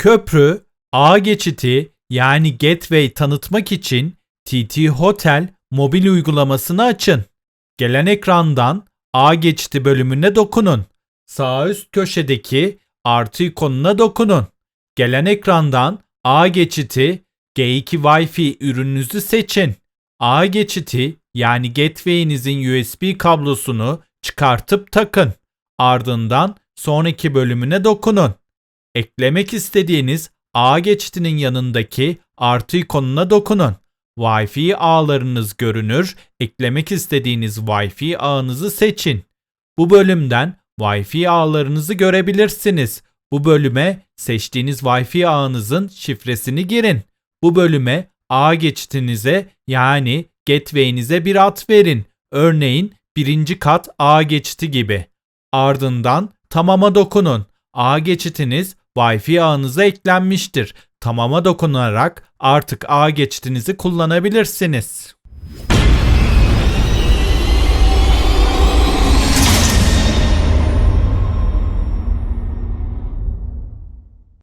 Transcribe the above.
Köprü, ağ geçiti yani gateway tanıtmak için TT Hotel mobil uygulamasını açın. Gelen ekrandan ağ geçiti bölümüne dokunun. Sağ üst köşedeki artı ikonuna dokunun. Gelen ekrandan ağ geçiti G2 Wi-Fi ürününüzü seçin. Ağ geçiti yani gateway'inizin USB kablosunu çıkartıp takın. Ardından sonraki bölümüne dokunun. Eklemek istediğiniz ağ geçitinin yanındaki artı ikonuna dokunun. Wi-Fi ağlarınız görünür. Eklemek istediğiniz Wi-Fi ağınızı seçin. Bu bölümden Wi-Fi ağlarınızı görebilirsiniz. Bu bölüme seçtiğiniz Wi-Fi ağınızın şifresini girin. Bu bölüme ağ geçitinize yani gateway'inize bir ad verin. Örneğin birinci kat ağ geçiti gibi. Ardından tamama dokunun. Ağ geçitiniz Wi-Fi ağınıza eklenmiştir. Tamama dokunarak artık ağ geçitinizi kullanabilirsiniz.